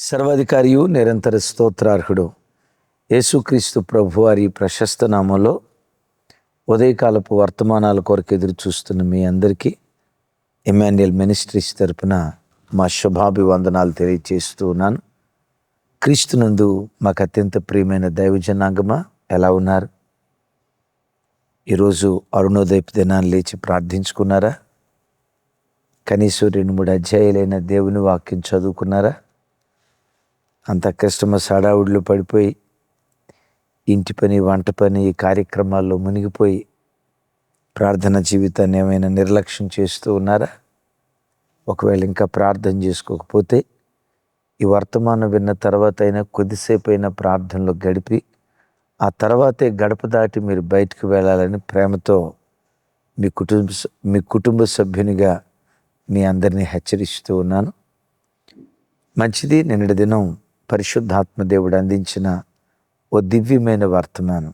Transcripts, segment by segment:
సర్వాధికారియు నిరంతర స్తోత్రార్హుడు. యేసుక్రీస్తు ప్రభువారి ప్రశస్త నామంలో ఉదయకాలపు వర్తమానాల కొరకు ఎదురు చూస్తున్న మీ అందరికీ ఎమాన్యుయల్ మినిస్ట్రీస్ తరపున మా శుభాభివందనాలు తెలియజేస్తూ ఉన్నాను. క్రీస్తునందు మాకు అత్యంత ప్రియమైన దైవజనాంగమా ఎలా ఉన్నారు? ఈరోజు అరుణోదయపు దినాన్ని లేచి ప్రార్థించుకున్నారా? కనీసం రెండు మూడు అధ్యాయులైన దేవుని వాక్యం చదువుకున్నారా? అంత క్రిస్టమస్ హడావుడిలో పడిపోయి ఇంటి పని వంట పని ఈ కార్యక్రమాల్లో మునిగిపోయి ప్రార్థన జీవితాన్ని ఏమైనా నిర్లక్ష్యం చేస్తూ ఉన్నారా? ఒకవేళ ఇంకా ప్రార్థన చేసుకోకపోతే ఈ వర్తమానం విన్న తర్వాత అయినా కొద్దిసేపు అయినా ప్రార్థనలో గడిపి ఆ తర్వాతే గడప దాటి మీరు బయటకు వెళ్ళాలని ప్రేమతో మీ కుటుంబ మీ కుటుంబ సభ్యునిగా మీ అందరినీ హెచ్చరిస్తూ ఉన్నాను. మంచిది నిన్నటి దినం పరిశుద్ధాత్మ దేవుడు అందించిన ఓ దివ్యమైన వర్తమానం.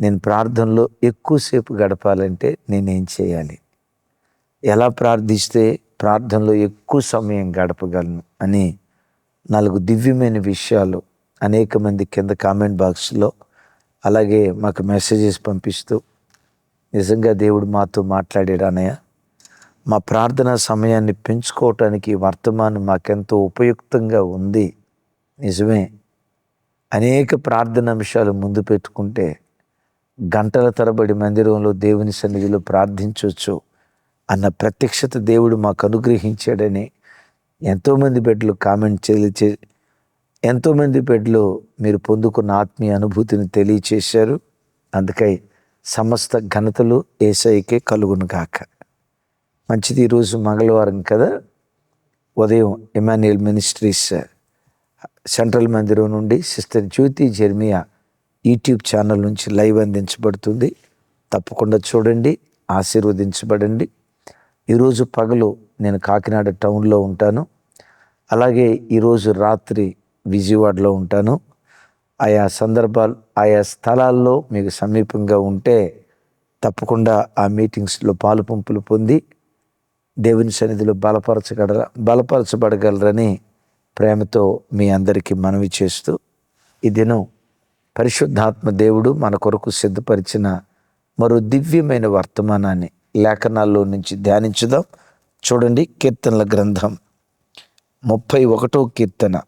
నేను ప్రార్థనలో ఎక్కువసేపు గడపాలంటే నేనేం చేయాలి? ఎలా ప్రార్థిస్తే ప్రార్థనలో ఎక్కువ సమయం గడపగలను అని నాలుగు దివ్యమైన విషయాలు అనేక మంది కింద కామెంట్ బాక్స్లో అలాగే మాకు మెసేజెస్ పంపిస్తూ నిజంగా దేవుడు మాతో మాట్లాడాడు అనయ్య మా ప్రార్థన సమయాన్ని పెంచుకోవటానికి వర్తమానం మాకెంతో ఉపయుక్తంగా ఉంది. నిజమే. అనేక ప్రార్థన అంశాలు ముందు పెట్టుకుంటే గంటల తరబడి మందిరంలో దేవుని సన్నిధిలో ప్రార్థించవచ్చు అన్న ప్రత్యక్షత దేవుడు మాకు అనుగ్రహించాడని ఎంతోమంది బిడ్డలు కామెంట్ తెలియచే ఎంతోమంది బిడ్డలు మీరు పొందుకున్న ఆత్మీయ అనుభూతిని తెలియచేశారు. అందుకై సమస్త ఘనతలు ఏసైకే కలుగును కాక మంచిది ఈరోజు మంగళవారం కదా? ఉదయం ఎమాన్యుయల్ మినిస్ట్రీస్ సెంట్రల్ మందిరం నుండి sister Jyothi Jeremiah YouTube channel నుంచి లైవ్ అందించబడుతుంది. తప్పకుండా చూడండి ఆశీర్వదించబడండి. ఈరోజు పగలు నేను కాకినాడ టౌన్లో ఉంటాను. అలాగే ఈరోజు రాత్రి విజయవాడలో ఉంటాను. ఆయా సందర్భాలు ఆయా స్థలాల్లో మీకు సమీపంగా ఉంటే తప్పకుండా ఆ మీటింగ్స్లో పాలు పంపులు పొంది దేవుని సన్నిధిలో బలపరచగల బలపరచబడగలరని ప్రేమతో మీ అందరికీ మనవి చేస్తూ ఈ దినం పరిశుద్ధాత్మ దేవుడు మన కొరకు సిద్ధపరిచిన మరో దివ్యమైన వర్తమానాన్ని లేఖనాల్లో నుంచి ధ్యానించుదాం. చూడండి కీర్తనల గ్రంథం ముప్పై ఒకటో కీర్తన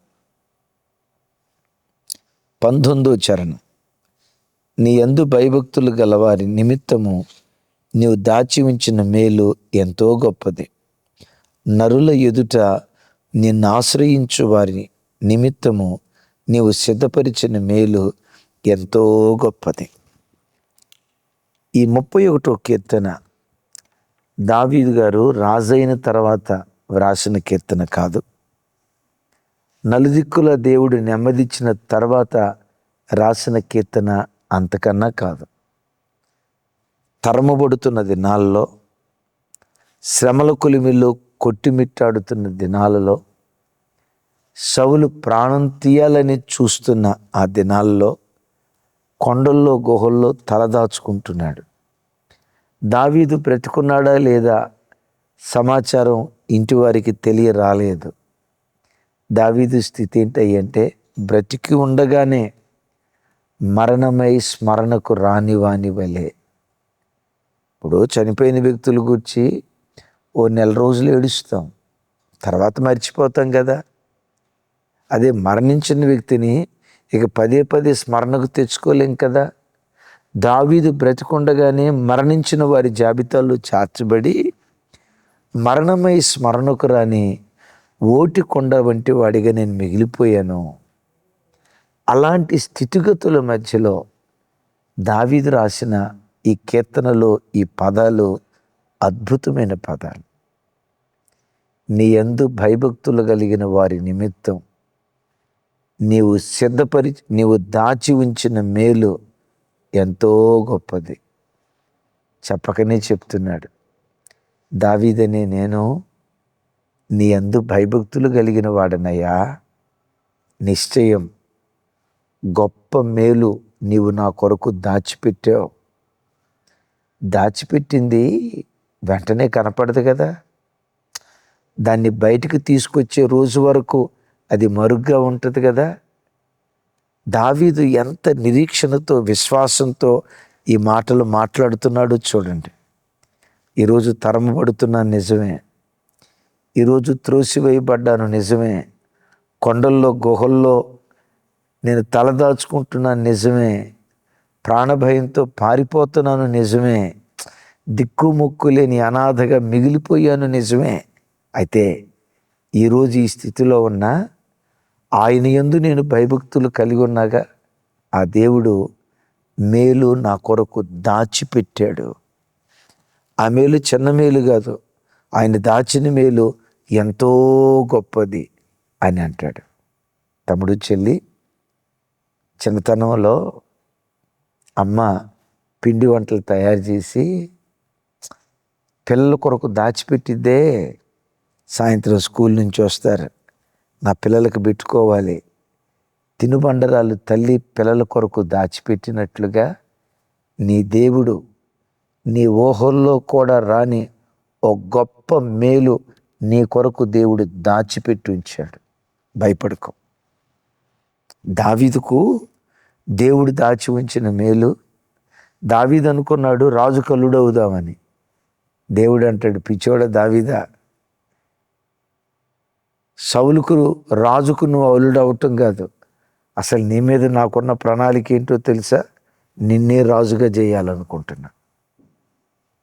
పంతొమ్మిదో చరణం. నీ యందు భయభక్తులు గలవారి నిమిత్తము నీవు దాచి ఉంచిన మేలు ఎంతో గొప్పది. నరుల ఎదుట నిన్ను ఆశ్రయించు వారి నిమిత్తము నీవు సిద్ధపరిచిన మేలు ఎంతో గొప్పది. ఈ ముప్పై ఒకటో కీర్తన దావీదు గారు రాజైన తర్వాత వ్రాసిన కీర్తన కాదు. నలుదిక్కుల దేవుడు నెమ్మదిచ్చిన తర్వాత రాసిన కీర్తన అంతకన్నా కాదు. తరమబడుతున్నది దినాల్లో శ్రమల కొలిమిలో కొట్టిమిట్టాడుతున్న దినాలలో సవులు ప్రాణం తీయాలని చూస్తున్న ఆ దినాల్లో కొండల్లో గుహల్లో తలదాచుకుంటున్నాడు దావీదు బ్రతికున్నాడా లేదా సమాచారం ఇంటివారికి తెలియ రాలేదు దావీదు స్థితి ఏంటంటే బ్రతికి ఉండగానే మరణమై స్మరణకు రానివాని వలే. ఇప్పుడు చనిపోయిన వ్యక్తుల గురించి ఓ నెల రోజులు ఏడుస్తాం. తర్వాత మర్చిపోతాం కదా. అదే మరణించిన వ్యక్తిని ఇక పదే పదే స్మరణకు తెచ్చుకోలేం కదా. దావీదు బ్రతికుండగానే మరణించిన వారి జాబితాలో చేర్చబడి మరణమై స్మరణకు రాని ఓటి కొండ వంటి వాడిగా నేను మిగిలిపోయాను. అలాంటి స్థితిగతుల మధ్యలో దావీదు రాసిన ఈ కీర్తనలో ఈ పదాలు అద్భుతమైన పదాలు. నీ యందు భయభక్తులు కలిగిన వారి నిమిత్తం నీవు సిద్ధపరి నీవు దాచి ఉంచిన మేలు ఎంతో గొప్పది. చెప్పకనే చెప్తున్నాడు. దావీదనే నేను నీ అందు భయభక్తులు కలిగిన వాడనయ్యా. నిశ్చయం గొప్ప మేలు నీవు నా కొరకు దాచిపెట్టావు. దాచిపెట్టింది వెంటనే కనపడదు కదా. దాన్ని బయటకు తీసుకొచ్చే రోజు వరకు అది మరుగ్గా ఉంటుంది కదా. దావీదు ఎంత నిరీక్షణతో విశ్వాసంతో ఈ మాటలు మాట్లాడుతున్నాడో చూడండి. ఈరోజు తరమబడుతున్నాను నిజమే. ఈరోజు త్రోసివేయబడ్డాను నిజమే. కొండల్లో గుహల్లో నేను తలదాచుకుంటున్నాను నిజమే. ప్రాణభయంతో పారిపోతున్నాను నిజమే. దిక్కుముక్కు లేని అనాథగా మిగిలిపోయాను నిజమే. అయితే ఈరోజు ఈ స్థితిలో ఉన్న ఆయన యందు నేను భయభక్తులు కలిగి ఉన్నాగా ఆ దేవుడు మేలు నా కొరకు దాచిపెట్టాడు. ఆ మేలు చిన్న మేలు కాదు ఆయన దాచిన మేలు ఎంతో గొప్పది అని అంటాడు. తమ్ముడు చెల్లి చిన్నతనంలో అమ్మ పిండి వంటలు తయారు చేసి పిల్లల కొరకు దాచిపెట్టిద్దే సాయంత్రం స్కూల్ నుంచి వస్తారు. నా పిల్లలకు పెట్టుకోవాలి. తినుబండరాలు తల్లి పిల్లల కొరకు దాచిపెట్టినట్లుగా నీ దేవుడు నీ ఊహల్లో కూడా రాని ఒక గొప్ప మేలు నీ కొరకు దేవుడు దాచిపెట్టి ఉంచాడు. భయపడుకో. దావీదుకు దేవుడు దాచి ఉంచిన మేలు దావీదు అనుకున్నాడు రాజు కల్లుడవుదామని. దేవుడు అంటాడు పిచ్చోడ దావీదా సౌలుకు రాజుకు నువ్వు అవులుడు అవటం కాదు. అసలు నీ మీద నాకున్న ప్రణాళిక ఏంటో తెలుసా? నిన్నే రాజుగా చేయాలనుకుంటున్నా.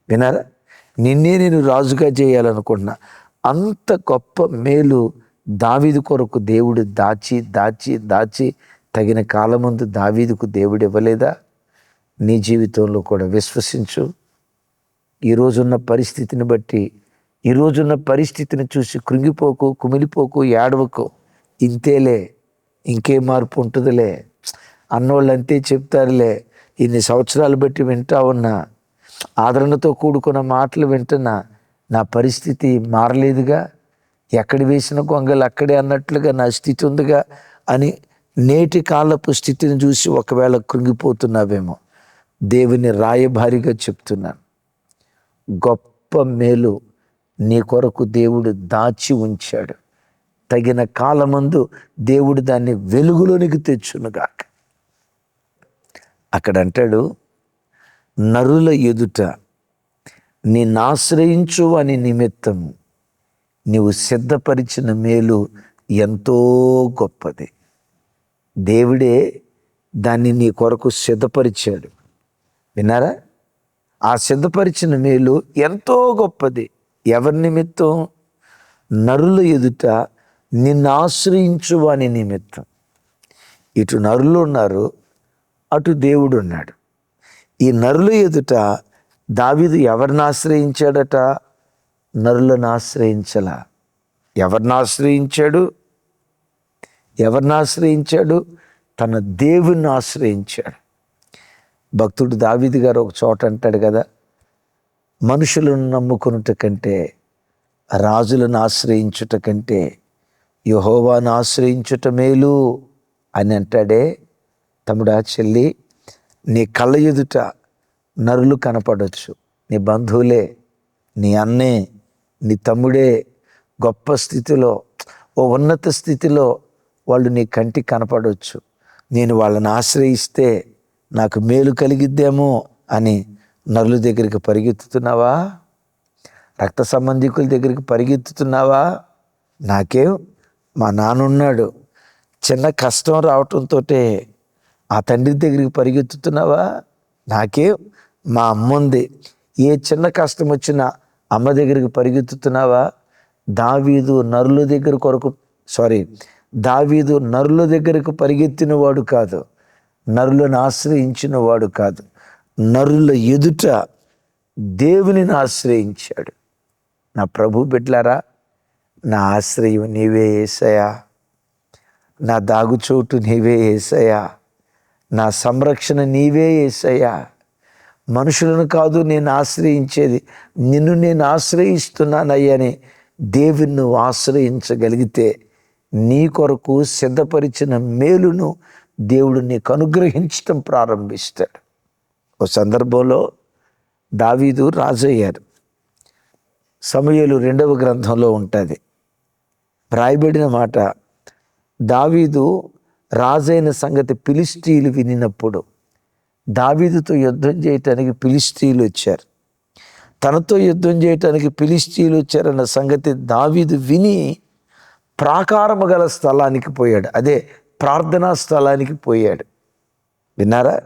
వినారా నిన్నే నేను రాజుగా చేయాలనుకుంటున్నా. అంత గొప్ప మేలు దావీదు కొరకు దేవుడు దాచి దాచి దాచి తగిన కాలమందు దావీదుకు దేవుడు ఇవ్వలేదా? నీ జీవితంలో కూడా విశ్వసించు. ఈరోజున్న పరిస్థితిని బట్టి ఈరోజున్న పరిస్థితిని చూసి కృంగిపోకు కుమిలిపోకు ఏడవకు. ఇంతేలే ఇంకే మార్పు ఉంటుందిలే. అన్నోళ్ళు అంతే చెప్తారులే. ఇన్ని సంవత్సరాలు బట్టి వింటా ఉన్నా. ఆదరణతో కూడుకున్న మాటలు వింటున్నా. నా పరిస్థితి మారలేదుగా. ఎక్కడ వేసిన గొంగలు అక్కడే అన్నట్లుగా నా స్థితి ఉందిగా అని నేటి కాలపు స్థితిని చూసి ఒకవేళ కృంగిపోతున్నావేమో. దేవుని రాయభారిగా చెప్తున్నాను. గొప్ప మేలు నీ కొరకు దేవుడు దాచి ఉంచాడు. తగిన కాలమందు దేవుడు దాన్ని వెలుగులోనికి తెచ్చునుగాక అక్కడ అంటాడు నరుల ఎదుట నిన్నాశ్రయించు అని నిమిత్తం నీవు సిద్ధపరిచిన మేలు ఎంతో గొప్పది. దేవుడే దాన్ని నీ కొరకు సిద్ధపరిచాడు. విన్నారా? ఆ సిద్ధపరిచిన మేలు ఎంతో గొప్పది. ఎవరి నిమిత్తం? నరుల ఎదుట నిన్ను ఆశ్రయించు వాని నిమిత్తం. ఇటు నరులు ఉన్నారు అటు దేవుడు ఉన్నాడు. ఈ నరుల ఎదుట దావిదు ఎవరిని ఆశ్రయించాడట? నరులను ఆశ్రయించల. ఎవరిని ఆశ్రయించాడు? ఎవరిని ఆశ్రయించాడు? తన దేవుణ్ణి ఆశ్రయించాడు. భక్తుడు దావిది గారు ఒక చోట అంటాడు కదా మనుషులను నమ్ముకునుట కంటే రాజులను ఆశ్రయించుట కంటే యహోవాను ఆశ్రయించుట మేలు అని అంటాడే తమ్ముడా చెల్లి నీ కళ్ళ ఎదుట నరులు కనపడవచ్చు నీ బంధువులే నీ అన్నే నీ తమ్ముడే గొప్ప స్థితిలో ఓ ఉన్నత స్థితిలో వాళ్ళు నీ కంటికి కనపడవచ్చు నేను వాళ్ళని ఆశ్రయిస్తే నాకు మేలు కలిగిద్దేమో అని నరుల దగ్గరికి పరిగెత్తుతున్నావా? రక్త సంబంధికుల దగ్గరికి పరిగెత్తుతున్నావా? నాకేం మా నాన్నున్నాడు చిన్న కష్టం రావటంతో ఆ తండ్రి దగ్గరికి పరిగెత్తుతున్నావా? నాకేం మా అమ్మ ఉంది ఏ చిన్న కష్టం వచ్చినా అమ్మ దగ్గరికి పరిగెత్తుతున్నావా? దావీదు నరుల దగ్గర కొరకు సారీ దావీదు నరుల దగ్గరకు పరిగెత్తిన వాడు కాదు. నరులను ఆశ్రయించిన వాడు కాదు. నరుల ఎదుట దేవునిని ఆశ్రయించాడు. నా ప్రభు బిడ్లారా నా ఆశ్రయం నీవే ఏసయా నా దాగుచోటు నీవే ఏసయా నా సంరక్షణ నీవే ఏసయ్యా. మనుషులను కాదు నేను ఆశ్రయించేది నిన్ను నేను ఆశ్రయిస్తున్నానయ్యని దేవుణ్ణి ఆశ్రయించగలిగితే నీ కొరకు సిద్ధపరిచిన మేలును దేవుడు నీకు అనుగ్రహించటం ప్రారంభిస్తాడు. ఓ సందర్భంలో దావీదు రాజు అయ్యారు సమయలు రెండవ గ్రంథంలో ఉంటుంది. రాయబడిన మాట దావీదు రాజైన సంగతి పిలిస్టీలు వినినప్పుడు దావీదుతో యుద్ధం చేయటానికి పిలిస్టీలు వచ్చారు. తనతో యుద్ధం చేయటానికి పిలిస్టీలు వచ్చారన్న సంగతి దావీదు విని ప్రాకారము గల స్థలానికి పోయాడు. అదే ప్రార్థనా స్థలానికి పోయాడు. విన్నారా?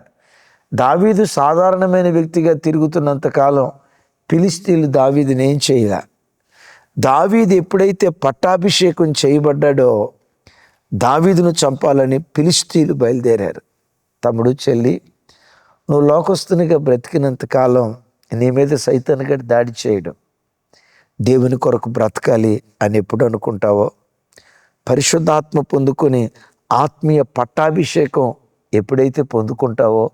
దావీదు సాధారణమైన వ్యక్తిగా తిరుగుతున్నంతకాలం పిలిస్తీన్లు దావీదుని ఏం చేయలే? దావీదు ఎప్పుడైతే పట్టాభిషేకం చేయబడ్డాడో దావీదును చంపాలని పిలిస్తీన్లు బయలుదేరారు. తమ్ముడు చెల్లి నువ్వు లోకస్తునిగా బ్రతికినంత కాలం నీ మీద సైతాన్ని దాడి చేయడం దేవుని కొరకు బ్రతకాలి అని ఎప్పుడు అనుకుంటావో? పరిశుద్ధాత్మ పొందుకొని ఆత్మీయ పట్టాభిషేకం ఎప్పుడైతే పొందుకుంటావో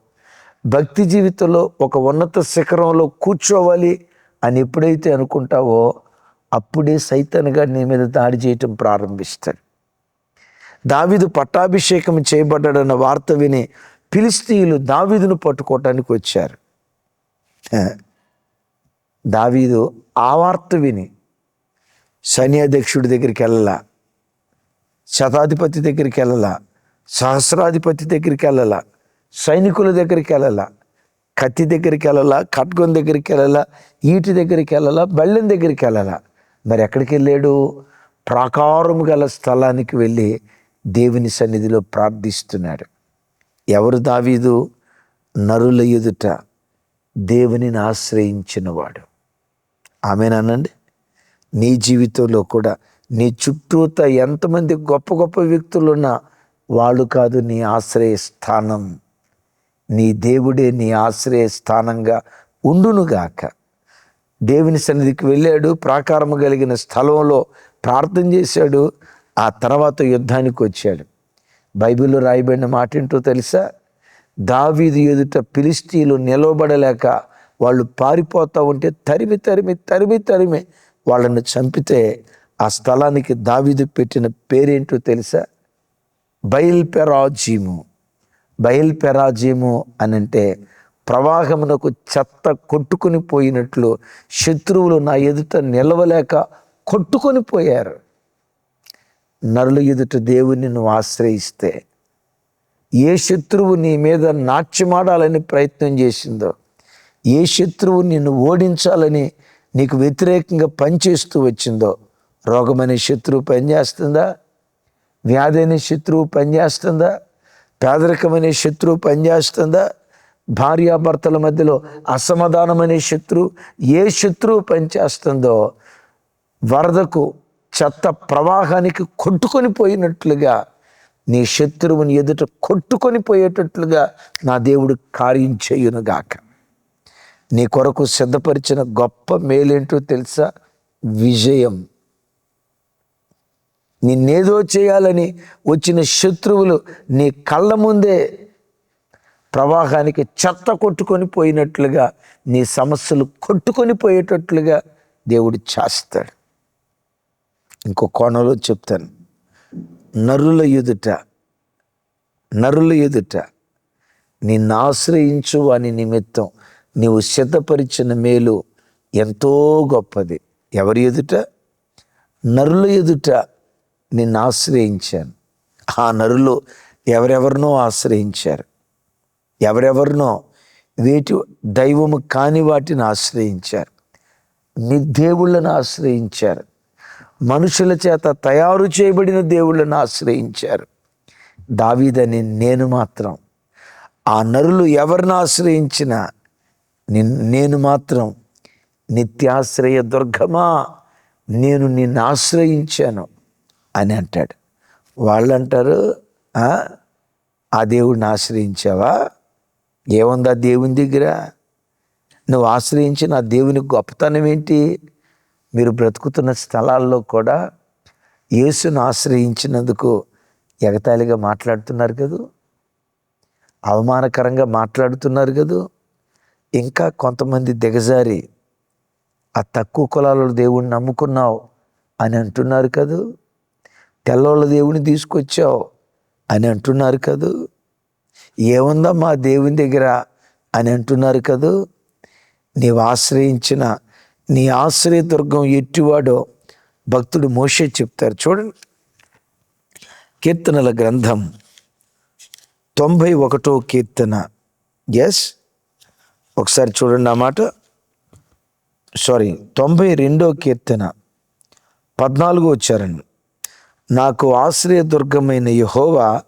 భక్తి జీవితంలో ఒక ఉన్నత శిఖరంలో కూర్చోవాలి అని ఎప్పుడైతే అనుకుంటావో అప్పుడే సైతన్గా నీ మీద దాడి చేయటం ప్రారంభిస్తాడు. దావీదు పట్టాభిషేకం చేయబడ్డాడన్న వార్త విని ఫిలిస్తీయులు దావీదును పట్టుకోవటానికి వచ్చారు. దావీదు ఆ వార్త విని సైన్యాధ్యక్షుడి దగ్గరికి వెళ్ళలా శతాధిపతి దగ్గరికి వెళ్ళలా సహస్రాధిపతి దగ్గరికి వెళ్ళలా సైనికుల దగ్గరికి వెళ్ళాలా? కత్తి దగ్గరికి వెళ్ళాలా? ఖడ్గం దగ్గరికి వెళ్ళాలా? ఈటి దగ్గరికి వెళ్ళాలా? బళ్ళెం దగ్గరికి వెళ్ళాలా? మరి ఎక్కడికి వెళ్ళాడు? ప్రాకారం గల స్థలానికి వెళ్ళి దేవుని సన్నిధిలో ప్రార్థిస్తున్నాడు. ఎవరు దావీదు? నరుల ఎదుట దేవునిని ఆశ్రయించినవాడు. ఆమెనానండి నీ జీవితంలో కూడా నీ చుట్టూత ఎంతమంది గొప్ప గొప్ప వ్యక్తులు ఉన్నా వాళ్ళు కాదు నీ ఆశ్రయ స్థానం నీ దేవుడే నీ ఆశ్రయ స్థానంగా ఉండునుగాక. దేవుని సన్నిధికి వెళ్ళాడు ప్రాకారము కలిగిన స్థలంలో ప్రార్థన చేశాడు ఆ తర్వాత యుద్ధానికి వచ్చాడు. బైబిల్లో రాయబడిన మాట ఏంటో తెలుసా? దావీదు ఎదుట పిలిస్తీలు నిలవబడలేక వాళ్ళు పారిపోతూ ఉంటే తరిమి తరిమి తరిమి తరిమి వాళ్ళని చంపితే ఆ స్థలానికి దావీదు పెట్టిన పేరేంటో తెలుసా? బయల్పెరాజీము. బయల్పెరాజీము అని అంటే ప్రవాహమునకు చెత్త కొట్టుకుని పోయినట్లు శత్రువులు నా ఎదుట నిలవలేక కొట్టుకొని పోయారు. నరుల ఎదుట దేవుని నువ్వు ఆశ్రయిస్తే ఏ శత్రువు నీ మీద నాట్యమాడాలని ప్రయత్నం చేసిందో ఏ శత్రువు నిన్ను ఓడించాలని నీకు వ్యతిరేకంగా పనిచేస్తూ వచ్చిందో రోగమనే శత్రువు పనిచేస్తుందా? వ్యాధి అనే శత్రువు పనిచేస్తుందా? పేదరికం అనే శత్రువు పనిచేస్తుందా? భార్యాభర్తల మధ్యలో అసమాధానం అనే శత్రువు ఏ శత్రువు పనిచేస్తుందో వరదకు చెత్త ప్రవాహానికి కొట్టుకొని పోయినట్లుగా నీ శత్రువుని ఎదుట కొట్టుకొని పోయేటట్లుగా నా దేవుడు కార్యం చేయునుగాక నీ కొరకు సిద్ధపరిచిన గొప్ప మేలేంటో తెలుసా? విజయం. నిన్నేదో చేయాలని వచ్చిన శత్రువులు నీ కళ్ళ ముందే ప్రవాహానికి చెత్త కొట్టుకొని పోయినట్లుగా నీ సమస్యలు కొట్టుకొని పోయేటట్లుగా దేవుడు చేస్తాడు. ఇంకో కోణంలో చెప్తాను. నరుల ఎదుట నరుల ఎదుట నిన్ను ఆశ్రయించు అని నిమిత్తం నీవు సిద్ధపరిచిన మేలు ఎంతో గొప్పది. ఎవరి ఎదుట? నరుల ఎదుట నిన్ను ఆశ్రయించాను. ఆ నరులు ఎవరెవరినో ఆశ్రయించారు. ఎవరెవరినో వేటి దైవము కాని వాటిని ఆశ్రయించారు. నిర్దేవుళ్ళను ఆశ్రయించారు. మనుషుల చేత తయారు చేయబడిన దేవుళ్ళను ఆశ్రయించారు. దావీదని నేను మాత్రం. ఆ నరులు ఎవరిని ఆశ్రయించినా నేను మాత్రం నిత్యాశ్రయ దుర్గమా? నేను నిన్ను ఆశ్రయించాను. అని అంటాడు. వాళ్ళు అంటారు "ఆ? దేవుడిని ఆశ్రయించావా? ఏముంది ఆ దేవుని దగ్గర? నువ్వు ఆశ్రయించిన ఆ దేవుని గొప్పతనం ఏంటి? మీరు బ్రతుకుతున్న స్థలాల్లో కూడా యేసును ఆశ్రయించినందుకు ఎగతాళిగా మాట్లాడుతున్నారు కదూ? అవమానకరంగా మాట్లాడుతున్నారు కదూ? ఇంకా కొంతమంది దిగజారి ఆ తక్కువ కులాలలో దేవుణ్ణి నమ్ముకున్నావు అని అంటున్నారు కదూ? తెల్లోళ్ళ దేవుని తీసుకొచ్చావు అని అంటున్నారు కదూ? ఏముందా మా దేవుని దగ్గర అని అంటున్నారు కదూ? నీవు ఆశ్రయించిన నీ ఆశ్రయదుర్గం ఎట్టివాడో భక్తుడు మోషే చెప్తారు. చూడండి. కీర్తనల గ్రంథం తొంభై ఒకటో కీర్తన. ఎస్ ఒకసారి చూడండి అన్నమాట సారీ తొంభై రెండో కీర్తన పద్నాలుగో వచ్చారండి. నాకు ఆశ్రయదుర్గమైన యహోవా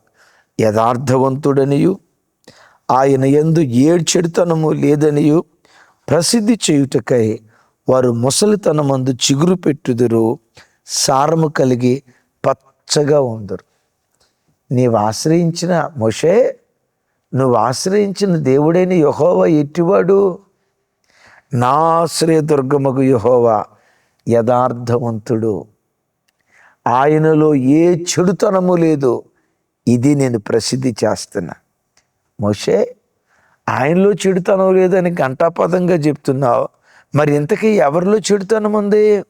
యథార్థవంతుడనియు. ఆయన ఎందు ఏడ్చెడుతనము లేదనియు. ప్రసిద్ధి చేయుటకై వారు ముసలితనమందు చిగురు పెట్టుదురు. సారము కలిగి పచ్చగా ఉందరు. నీవు ఆశ్రయించిన మొషే నువ్వు ఆశ్రయించిన దేవుడైన యహోవా ఎట్టివాడు నా ఆశ్రయదుర్గమగు యహోవా యథార్థవంతుడు. ఆయనలో ఏ చెడుతనము లేదు. ఇది నేను ప్రసిద్ధి చేస్తున్నా. మోషే ఆయనలో చెడుతనం లేదని ఘంటాపదంగా చెప్తున్నావు. మరి ఇంతకీ ఎవరిలో చెడుతనం ఉంది?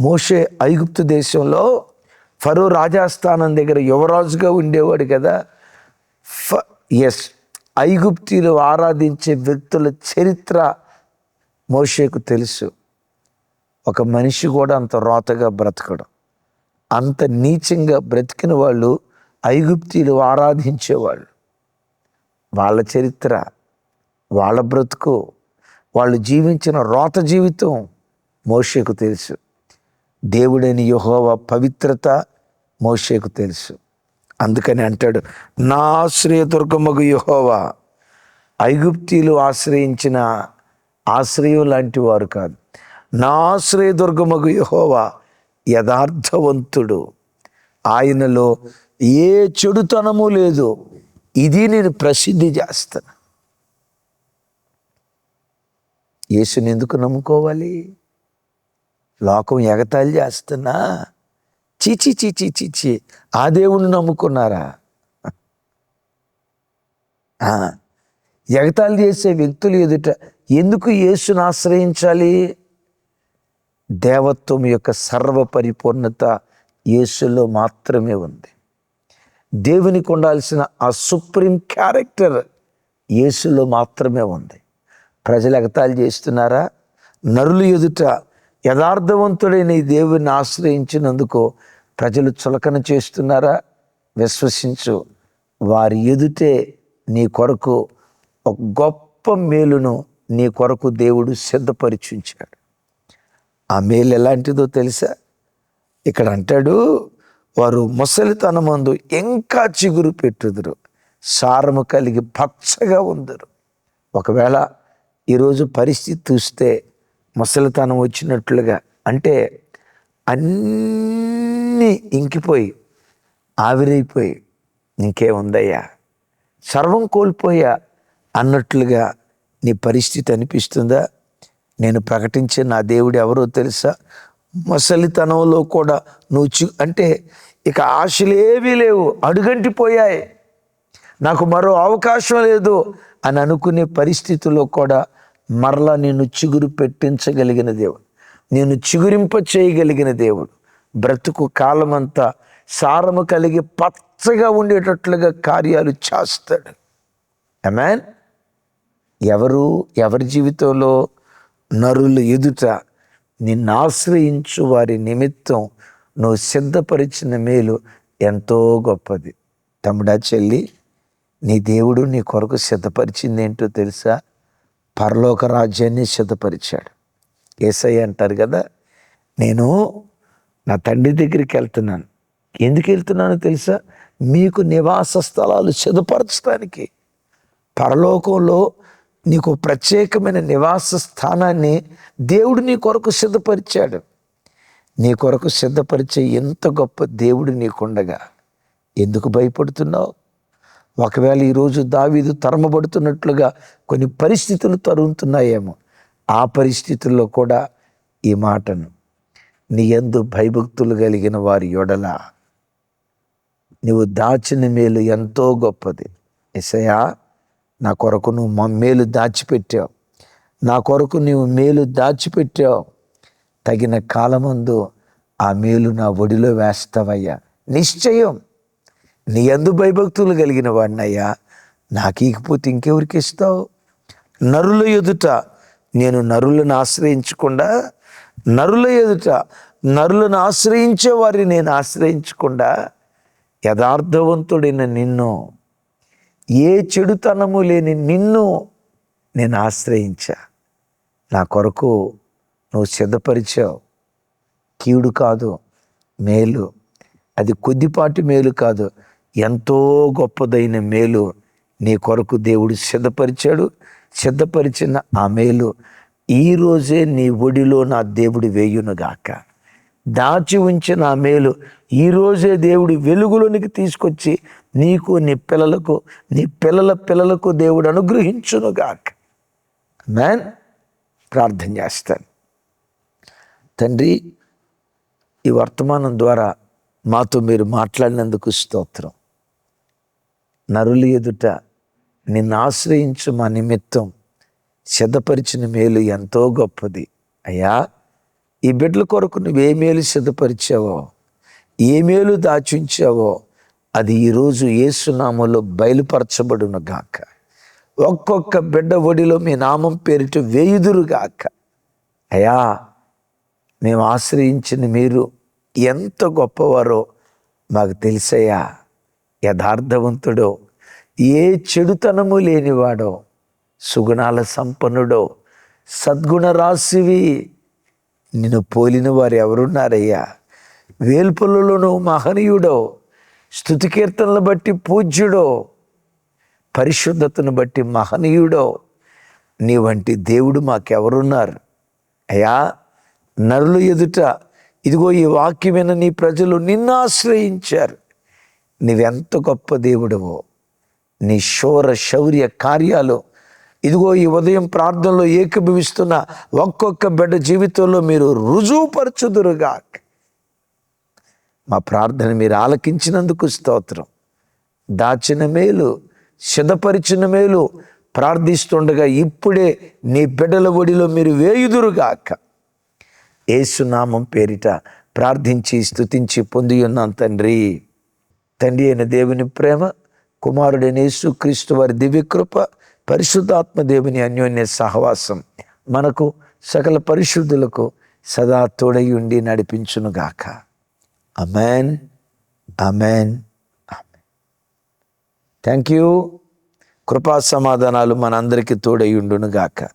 మోషే ఐగుప్తు దేశంలో ఫరో రాజాస్థానం దగ్గర యువరాజుగా ఉండేవాడు కదా. ఫ ఎస్ ఐగుప్తీలు ఆరాధించే వ్యక్తుల చరిత్ర మోషేకు తెలుసు. ఒక మనిషి కూడా అంత రోతగా బ్రతకడం. అంత నీచంగా బ్రతికిన వాళ్ళు ఐగుప్తీలు ఆరాధించేవాళ్ళు. వాళ్ళ చరిత్ర వాళ్ళ బ్రతుకు వాళ్ళు జీవించిన రోత జీవితం మోషేకు తెలుసు. దేవుడైన యహోవ పవిత్రత మోషేకు తెలుసు. అందుకని అంటాడు నా ఆశ్రయదుర్గమగు యహోవా ఐగుప్తీలు ఆశ్రయించిన ఆశ్రయం లాంటి వారు కాదు. నా ఆశ్రయదుర్గమగు యహోవా యథార్థవంతుడు. ఆయనలో ఏ చెడుతనము లేదు. ఇది నేను ప్రసిద్ధి చేస్తాను. యేసుని ఎందుకు నమ్ముకోవాలి? లోకం ఎగతాళి చేస్తున్నా. చీచి చీచి చీచి ఆ దేవుణ్ణి నమ్ముకున్నారా? ఆ, ఎగతాళి చేసే వ్యక్తులు ఎదుట ఎందుకు యేసుని ఆశ్రయించాలి? దేవత్వం యొక్క సర్వ పరిపూర్ణత యేసులో మాత్రమే ఉంది. దేవునికి ఉండాల్సిన ఆ సుప్రీం క్యారెక్టర్ యేసులో మాత్రమే ఉంది. ప్రజలు ఎగతాలు చేస్తున్నారా? నరులు ఎదుట యథార్థవంతుడైన ఈ దేవుని ఆశ్రయించినందుకు ప్రజలు చులకన చేస్తున్నారా? విశ్వసించు వారి ఎదుటే నీ కొరకు ఒక గొప్ప మేలును నీ కొరకు దేవుడు సిద్ధపరిచుంచాడు. ఆ మేలు ఎలాంటిదో తెలుసా? ఇక్కడ అంటాడు వారు ముసలితనమందు ఇంకా చిగురు పెట్టుదురు సారము కలిగి పచ్చగా ఉందరు. ఒకవేళ ఈరోజు పరిస్థితి చూస్తే ముసలితనం వచ్చినట్లుగా అంటే అన్నీ ఇంకిపోయి ఆవిరైపోయి ఇంకేముందయ్యా? సర్వం కోల్పోయా అన్నట్లుగా నీ పరిస్థితి అనిపిస్తుందా? నేను ప్రకటించే నా దేవుడు ఎవరో తెలుసా? ముసలితనంలో కూడా నువ్వు చూ అంటే ఇక ఆశలేవీ లేవు అడుగంటిపోయాయి. నాకు మరో అవకాశం లేదు అని అనుకునే పరిస్థితుల్లో కూడా మరలా నేను చిగురు పెట్టించగలిగిన దేవుడు నేను చిగురింప చేయగలిగిన దేవుడు బ్రతుకు కాలమంతా సారము కలిగి పచ్చగా ఉండేటట్లుగా కార్యాలు చేస్తాడు. అమెన్ ఎవరు ఎవరి జీవితంలో నరులు ఎదుట నిన్ను ఆశ్రయించు వారి నిమిత్తం నువ్వు సిద్ధపరిచిన మేలు ఎంతో గొప్పది. తమ్ముడా చెల్లి నీ దేవుడు నీ కొరకు సిద్ధపరిచింది ఏంటో తెలుసా? పరలోక రాజ్యాన్ని సిద్ధపరిచాడు. ఏసై అంటారు కదా నేను నా తండ్రి దగ్గరికి వెళ్తున్నాను. ఎందుకు వెళ్తున్నానో తెలుసా? మీకు నివాస స్థలాలు సిద్ధపరచడానికి. పరలోకంలో నీకు ప్రత్యేకమైన నివాస స్థానాన్ని దేవుడు నీ కొరకు సిద్ధపరిచాడు. నీ కొరకు సిద్ధపరిచే ఎంత గొప్ప దేవుడు నీకుండగా ఎందుకు భయపడుతున్నావు? ఒకవేళ ఈరోజు దావీదు తరమబడుతున్నట్లుగా కొన్ని పరిస్థితులు తరుగుతున్నాయేమో ఆ పరిస్థితుల్లో కూడా ఈ మాటను నీ ఎందు భయభక్తులు కలిగిన వారి యొడల నీవు దాచిన మేలు ఎంతో గొప్పది. ఎసయా నా కొరకు నువ్వు మా మేలు దాచిపెట్టావు. నా కొరకు నీవు మేలు దాచిపెట్టావు. తగిన కాలమందు ఆ మేలు నా ఒడిలో వేస్తావయ్యా. నిశ్చయం. నీ అందు భయభక్తులు కలిగిన వాడినయ్యా. నాకు ఇకపోతే ఇంకెవరికి ఇస్తావు? నరుల ఎదుట నేను నరులను ఆశ్రయించకుండా నరుల ఎదుట నరులను ఆశ్రయించే వారిని నేను ఆశ్రయించకుండా యథార్థవంతుడైన నిన్ను ఏ చెడుతనము లేని నిన్ను నేను ఆశ్రయించా. నా కొరకు నువ్వు సిద్ధపరిచావు. కీడు కాదు మేలు. అది కొద్దిపాటి మేలు కాదు ఎంతో గొప్పదైన మేలు. నీ కొరకు దేవుడు సిద్ధపరిచాడు సిద్ధపరిచిన ఆ మేలు ఈరోజే నీ ఒడిలో నా దేవుడు వేయునుగాక. దాచి ఉంచిన ఆ మేలు ఈరోజే దేవుడు వెలుగులోనికి తీసుకొచ్చి నీకు నీ పిల్లలకు నీ పిల్లల పిల్లలకు దేవుడు అనుగ్రహించునుగాక మ్యాన్ ప్రార్థన చేస్తాను. తండ్రి ఈ వర్తమానం ద్వారా మాతో మీరు మాట్లాడినందుకు స్తోత్రం. నరులు ఎదుట నిన్ను ఆశ్రయించు మా నిమిత్తం సిద్ధపరిచిన మేలు ఎంతో గొప్పది. అయ్యా ఈ బిడ్డల కొరకు నువ్వు మేలు సిద్ధపరిచావో ఏ మేలు దాచుంచావో అది ఈరోజు ఏసునామంలో బయలుపరచబడును గాక. ఒక్కొక్క బిడ్డ ఒడిలో మీ నామం పేరిట వేయుదురుగాక గాక. అయ్యా మేము ఆశ్రయించిన మీరు ఎంత గొప్పవారో మాకు తెలిసయ్యా. యథార్థవంతుడో ఏ చెడుతనము లేనివాడో సుగుణాల సంపన్నుడో సద్గుణ రాశివి నిన్ను పోలిన వారు ఎవరున్నారయ్యా. వేల్పుల్లోనూ మహనీయుడో స్థుతి కీర్తనలు బట్టి పూజ్యుడో పరిశుద్ధతను బట్టి మహనీయుడో నీ వంటి దేవుడు మాకెవరున్నారు? అయ్యా నరులు ఎదుట ఇదిగో ఈ వాక్యమైన నీ ప్రజలు నిన్ను ఆశ్రయించారు. నీవెంత గొప్ప దేవుడవో నీ శౌర శౌర్య కార్యాలు. ఇదిగో ఈ ఉదయం ప్రార్థనలో ఏకీభవిస్తున్న ఒక్కొక్క బిడ్డ జీవితంలో మీరు రుజువుపరచుదురుగా మా ప్రార్థన మీరు ఆలకించినందుకు స్తోత్రం. దాచిన మేలు సిద్ధపరిచిన మేలు ప్రార్థిస్తుండగా ఇప్పుడే నీ బిడ్డల ఒడిలో మీరు వేయుదురుగాక. ఏసునామం పేరిట ప్రార్థించి స్తుతించి పొంది ఉన్నాం తండ్రి. తండ్రి అయిన దేవుని ప్రేమ కుమారుడైన యేసుక్రీస్తు వారి దివ్యకృప పరిశుద్ధాత్మ దేవుని అన్యోన్య సహవాసం మనకు సకల పరిశుద్ధులకు సదా తోడై ఉండి నడిపించునుగాక. అమెన్ అమెన్ థ్యాంక్ యూ కృపా సమాధానాలు మనందరికీ తోడై ఉండునుగాక.